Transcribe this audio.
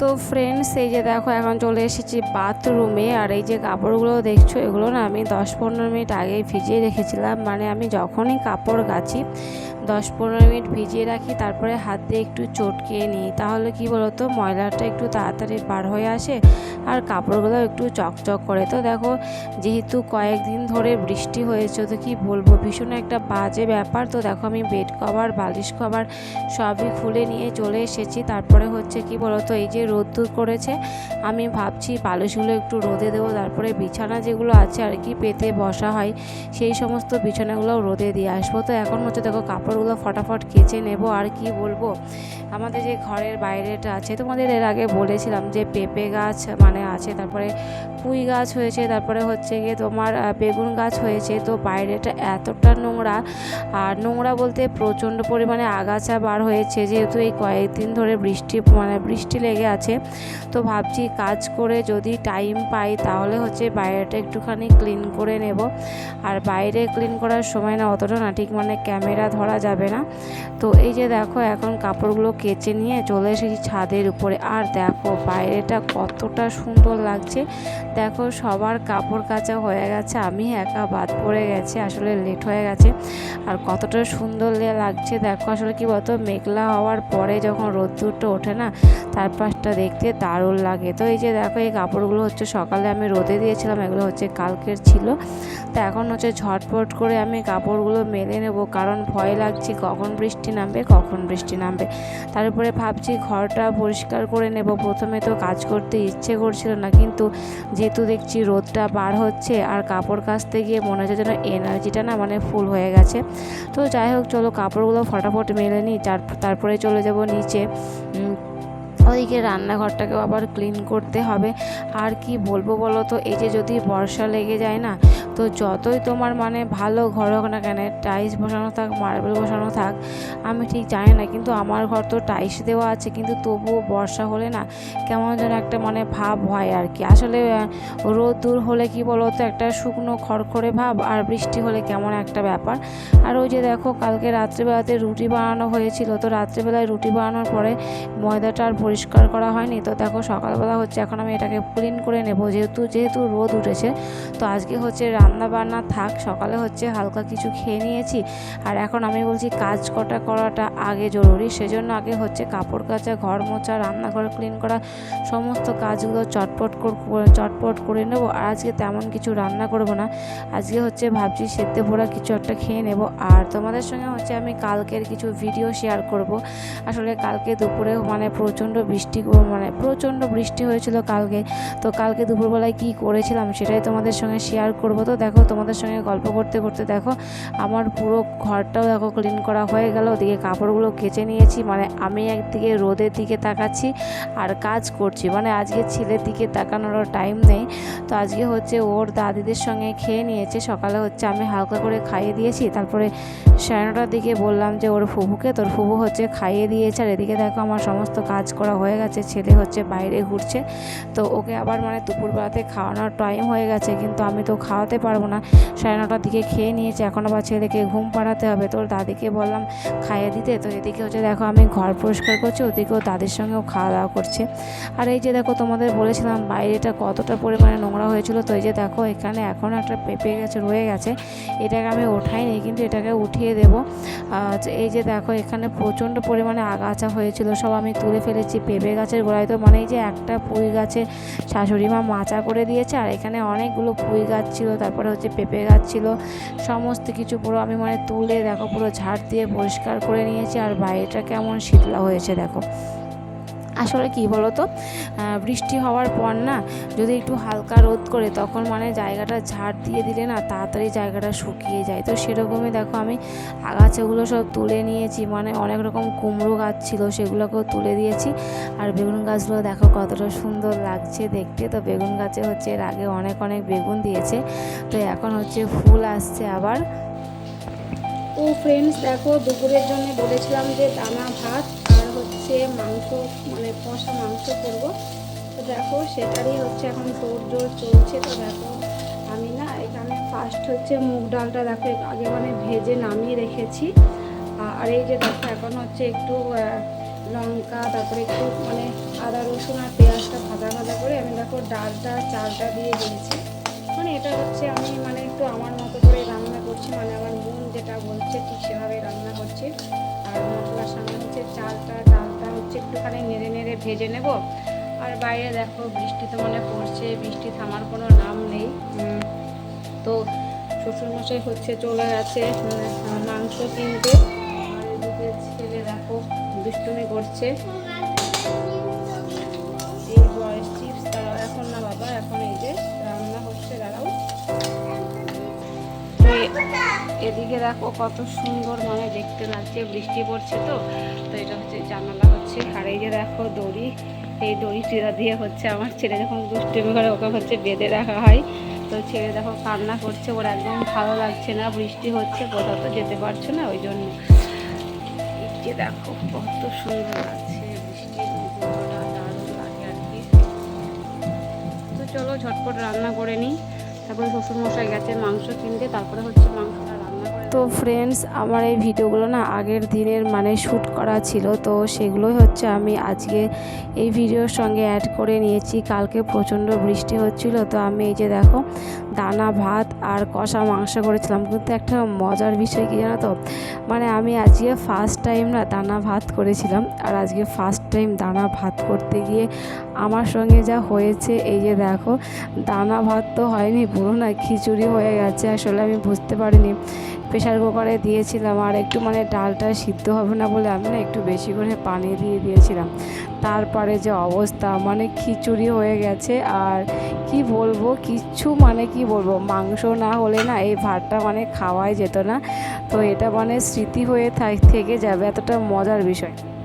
তো ফ্রেন্ডস এই যে দেখো এখন চলে এসেছি বাথরুমে আর এই যে কাপড়গুলো দেখছ, এগুলো না আমি দশ পনেরো মিনিট আগেই ভিজিয়ে রেখেছিলাম। মানে আমি যখনই কাপড় গাছি দশ পনেরো মিনিট ভিজিয়ে রাখি, তারপরে হাত দিয়ে একটু চটকিয়ে নিই। তাহলে কি বলতো, ময়লাটা একটু তাড়াতাড়ি বার হয়ে আসে আর কাপড়গুলো একটু চকচক করে। তো দেখো, যেহেতু কয়েকদিন ধরে বৃষ্টি হয়েছে, তো কি বলব, ভীষণ একটা বাজে ব্যাপার। তো দেখো, আমি বেড কভার, বালিশ কভার সবই খুলে নিয়ে চলে এসেছি। তারপরে হচ্ছে কি বলতো, এই যে রোদ্দুর করেছে, আমি ভাবছি বালিশগুলো একটু রোদে দেবো। তারপরে বিছানা যেগুলো আছে আর কি, পেতে বসা হয়, সেই সমস্ত বিছানাগুলো রোদে দিয়ে আসব। তো এখন হচ্ছে দেখো কাপড়গুলো ফটাফট কেচে নেব, আর কি বলব? আমাদের যে ঘরের বাইরেটা আছে, তোমাদের এর আগে বলেছিলাম যে পেঁপে গাছ মানে আছে, তারপরে পুঁই গাছ হয়েছে, তারপরে হচ্ছে গিয়ে তোমার বেগুন গাছ হয়েছে, তো বাইরেটা এতটা নোংরা, আর নোংরা বলতে প্রচণ্ড পরিমাণে আগাছা বার হয়েছে, যেহেতু এই কয়েকদিন ধরে বৃষ্টি মানে বৃষ্টি লেগে আছে, তো ভাবছি কাজ করে যদি টাইম পাই, তাহলে হচ্ছে বাইরেটা একটুখানি ক্লিন করে নেব। আর বাইরে ক্লিন করার সময় না, অতটা না, ঠিক মানে ক্যামেরা ধরা যাবে না। তো এই যে দেখো এখন কাপড়গুলো কেচে নিয়ে চলে এসেছি ছাদের উপরে। আর দেখো বাইরেটা কতটা সুন্দর লাগছে। দেখো সবার কাপড় কাচা হয়ে গেছে, আমি একা বাদ পড়ে গেছে, আসলে লেট হয়ে গেছে। আর কতটা সুন্দর লাগছে, দেখো আসলে কি বলতো, মেঘলা হওয়ার পরে যখন রোদ্দুরটা ওঠে না চারপাশটা দেখতে দারুণ লাগে। তো এই যে দেখো এই কাপড়গুলো হচ্ছে সকালে আমি রোদে দিয়েছিলাম, এগুলো হচ্ছে কালকের ছিল। তো এখন হচ্ছে ঝটপট করে আমি কাপড়গুলো মেলে নেব, কারণ ভয় লাগছে কখন বৃষ্টি নামবে কখন বৃষ্টি নামবে। তারপরে ভাবছি ঘরটা পরিষ্কার করে নেব। প্রথমে তো কাজ করতে ইচ্ছে করছিল না কিন্তু যেহেতু দেখছি রোদটা বার হচ্ছে আর কাপড় কাচতে গিয়ে মনে হচ্ছে যেন এনার্জিটা না মানে ফুল হয়ে গেছে। তো যাই হোক চলো কাপড়গুলো ফটাফট মেলে নিই তারপরে চলে যাব নিচে। উম, ওইদিকে রান্নাঘরটাকেও আবার ক্লিন করতে হবে। আর কি বলব বলো তো এই যে যদি বর্ষা লেগে যায় না তো যতই তোমার মানে ভালো ঘর হোক না কেন টাইলস বসানো থাক মার্বেল বসানো থাক, আমি ঠিক জানি না, কিন্তু আমার ঘর তো টাইলস দেওয়া আছে, কিন্তু তবুও বর্ষা হলে না কেমন যেন একটা মানে ভাব হয় আর কি। আসলে রোদ দূর হলে কি বলো তো একটা শুকনো খড়খড়ে ভাব আর বৃষ্টি হলে কেমন একটা ব্যাপার। আর ওই যে দেখো, কালকে রাত্রিবেলাতে রুটি বানানো হয়েছিল, তো রাত্রিবেলায় রুটি বানানোর পরে ময়দাটা আর পরিষ্কার করা হয়নি। তো দেখো, সকালবেলা হচ্ছে, এখন আমি এটাকে ক্লিন করে নেব, যেহেতু যেহেতু রোদ উঠেছে, তো আজকে হচ্ছে রান্না বান্না থাক, সকালে হচ্ছে হালকা কিছু খেয়ে নিয়েছি। আর এখন আমি বলছি কাজ কটা করাটা আগে জরুরি, সেজন্য আগে হচ্ছে কাপড় কাচা, ঘর মোছা, রান্নাঘর ক্লিন করা, সমস্ত কাজগুলো চটপট চটপট করে নেব। আর আজকে তেমন কিছু রান্না করব না। আজকে হচ্ছে ভাবছি সেদ্ধে পোড়া কিছু একটা খেয়ে নেব। আর তোমাদের সঙ্গে হচ্ছে আমি কালকের কিছু ভিডিও শেয়ার করব। আসলে কালকে দুপুরে মানে প্রচণ্ড বৃষ্টি মানে প্রচণ্ড বৃষ্টি হয়েছিল কালকে। তো কালকে দুপুরবেলায় কি করেছিলাম সেটাই তোমাদের সঙ্গে শেয়ার করব। তো দেখো, তোমাদের সঙ্গে গল্প করতে করতে দেখো, আমার পুরো ঘরটাও দেখো ক্লিন করা হয়ে গেল। ওদিকে কাপড়গুলো কেচে নিয়েছি মানে আমি একদিকে রোদের দিকে তাকাচ্ছি আর কাজ করছি। মানে আজকে ছেলের দিকে তাকানোরও টাইম নেই। তো আজকে হচ্ছে ওর দাদিদের সঙ্গে খেয়ে নিয়েছে। সকালে হচ্ছে আমি হালকা করে খাইয়ে দিয়েছি। তারপরে সাড়ে নটার দিকে বললাম যে, ওর ফুফুকে, তোর ফুবু হচ্ছে খাইয়ে দিয়েছে। আর এদিকে দেখো, আমার সমস্ত কাজ করা হয়ে গেছে। ছেলে হচ্ছে বাইরে ঘুরছে। তো ওকে আবার মানে দুপুরবেলাতে খাওয়ানোর টাইম হয়ে গেছে। কিন্তু আমি তো খাওয়াতে পারব না। সাড়ে নটার দিকে খেয়ে নিয়েছে, এখন আবার ছেলেকে ঘুম পাড়াতে হবে। তোর দাদিকে বললাম খাইয়ে দিতে, তো এদিকে হচ্ছে দেখো আমি ঘর পরিষ্কার করছি ওদিকেও দাদির সঙ্গেও খাওয়া দাওয়া করছে। আর এই যে দেখো তোমাদের বলেছিলাম বাইরেটা কতটা পরিমাণে নোংরা হয়েছিল, তো এই যে দেখো এখানে এখন একটা পেঁপে গেছে রয়ে গেছে। এটাকে আমি ওঠাইনি কিন্তু এটাকে উঠিয়ে দেবো। এই যে দেখো এখানে প্রচণ্ড পরিমাণে আগাছা হয়েছিল, সব আমি তুলে ফেলেছি পেঁপে গাছের গোড়ায়। তো মানে এই যে একটা পুঁই গাছে শাশুড়ি মা মাচা করে দিয়েছে, আর এখানে অনেকগুলো পুঁই গাছ ছিল তারপরে হচ্ছে পেঁপে গাছ ছিল, সমস্ত কিছু পুরো আমি মানে তুলে দেখো, পুরো ঝাড় দিয়ে পরিষ্কার করে নিয়েছি। আর বাইরেটা কেমন শীতলা হয়েছে দেখো। আসলে কি বলো তো বৃষ্টি হওয়ার পর না যদি একটু হালকা রোদ করে তখন মানে জায়গাটা ঝাড় দিয়ে দিলে না তাড়াতাড়ি জায়গাটা শুকিয়ে যায়। তো সেরকমই দেখো আমি আগাছাগুলো সব তুলে নিয়েছি মানে অনেক রকম কুমড়ো গাছ ছিল সেগুলোকেও তুলে দিয়েছি। আর বেগুন গাছগুলো দেখো কতটা সুন্দর লাগছে দেখতে। তো বেগুন গাছে হচ্ছে এর আগে অনেক অনেক বেগুন দিয়েছে। তো এখন হচ্ছে ফুল আসছে আবার। ও ফ্রেন্ডস দেখো দুপুরের জন্য বলেছিলাম যে দানা ভাত হচ্ছে মাংস মানে কষা মাংস করব। তো দেখো, সেটারই হচ্ছে এখন তোর জোর চলছে। তো দেখো, আমি না এখানে ফার্স্ট হচ্ছে মুগ ডালটা দেখো আগে মানে ভেজে নামিয়ে রেখেছি। আর এই যে দেখো, এখন হচ্ছে একটু লঙ্কা, তারপরে একটু মানে আদা, রসুন আর পেঁয়াজটা ভাজা ভাজা করে আমি দেখো ডালটা, চালটা দিয়ে দিয়েছি। মানে এটা হচ্ছে আমি মানে একটু আমার মতো করে রান্না করছি মানে আমার মন যেটা বলছে ঠিক সেভাবে রান্না করছি। মশলার সঙ্গে হচ্ছে চালটা, ডালটা হচ্ছে একটুখানি নেড়ে নেড়ে ভেজে নেব। আর বাইরে দেখো বৃষ্টি তো মানে পড়ছে, বৃষ্টি থামার কোনো নাম নেই। তো শ্বশুরমশাই হচ্ছে চলে গেছে মাংস কিনতে। আর এদিকে ছেলে দেখো দুষ্টুমি করছে। এদিকে দেখো কত সুন্দর মানে দেখতে লাগছে, বৃষ্টি পড়ছে তো তো এটা হচ্ছে জানালা হচ্ছে। আর এই যে দেখো দড়ি, এই দড়ি চিরা দিয়ে হচ্ছে আমার ছেলে যখন দুষ্টুমি করে ওকে হচ্ছে বেঁধে রাখা হয়। তো ছেলে দেখো কান্না করছে, ওর একদম ভালো লাগছে না, বৃষ্টি হচ্ছে, কোথাও তো যেতে পারছ না ওই জন্য। যে দেখো কত সুন্দর লাগছে আর কি। তো চলো ঝটপট রান্না করে নিই। তারপরে শ্বশুরমশাই গেছে মাংস কিনতে, তারপরে হচ্ছে মাংস তো ফ্রেন্ডস আমার এই ভিডিওগুলো না আগের দিনের মানে শ্যুট করা ছিল, তো সেগুলোই হচ্ছে আমি আজকে এই ভিডিওর সঙ্গে অ্যাড করে নিয়েছি। কালকে প্রচণ্ড বৃষ্টি হচ্ছিল, তো আমি এই যে দেখো দানা, ভাত আর কষা মাংস করেছিলাম। কিন্তু একটা মজার বিষয় কি জানো তো? মানে আমি আজকে ফার্স্ট টাইম না দানা, ভাত করেছিলাম। আর আজকে ফার্স্ট টাইম দানা, ভাত করতে গিয়ে আমার সঙ্গে যা হয়েছে, এই যে দেখো, দানা ভাত তো হয়নি, পুরো না খিচুড়ি হয়ে গেছে, আসলে আমি বুঝতে পারিনি। প্রেশার কুকারে দিয়েছিলাম, আর একটু মানে ডালটা সিদ্ধ হবে না বলে আমি না একটু বেশি করে পানি দিয়ে দিয়েছিলাম। তারপরে যে অবস্থা মানে খিচুড়ি হয়ে গেছে, আর কি বলব, কিচ্ছু মানে কি বলব, মাংস না হলে না এই ভাতটা মানে খাওয়াই যেত না। তো এটা মানে স্মৃতি হয়ে থাক- থেকে যাবে, এতটা মজার বিষয়।